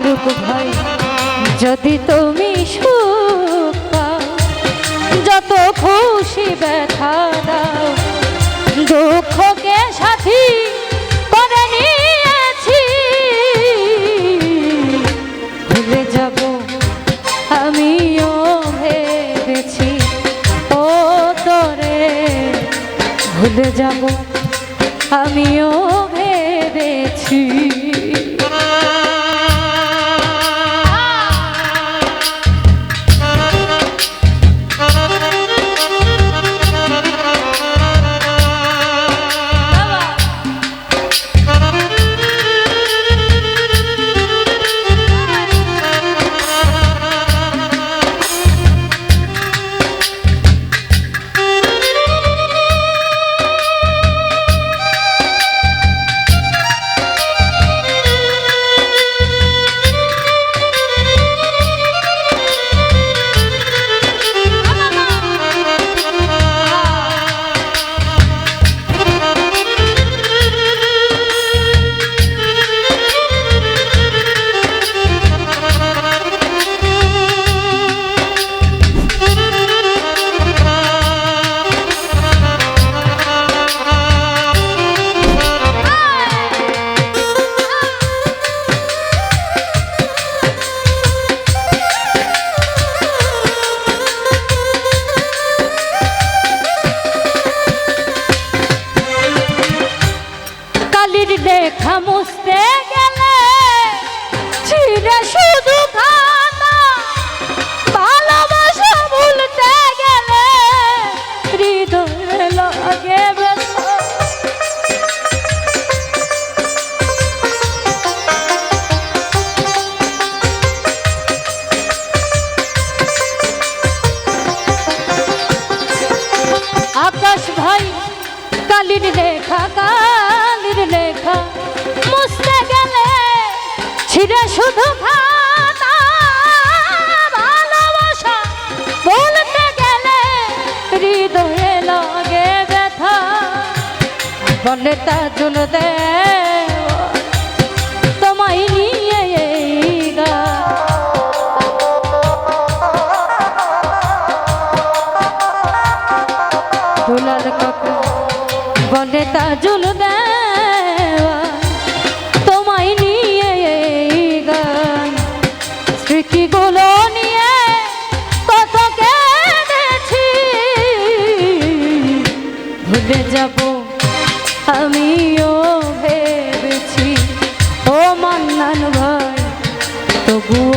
ফারুক ভাই, যদি তুমি যত খুশি ব্যথা দাও, দুঃখকে সাথী করে নিয়েছি। ভুলে যাব, আমিও ভেবেছি, ও তোরে। ভুলে যাব, আমিও ভেবেছি। কালির লেখা কালির লেখা, মুছতে গেলে ছিঁড়ে শুধু খাতা, ভালোবাসা। বলতে গেলে হৃদয়ে লাগে ব্যথা, বলে দে তোমায় ভুলে যাব। আমিও ভেবেছি ও মান্নান ভাই তবুও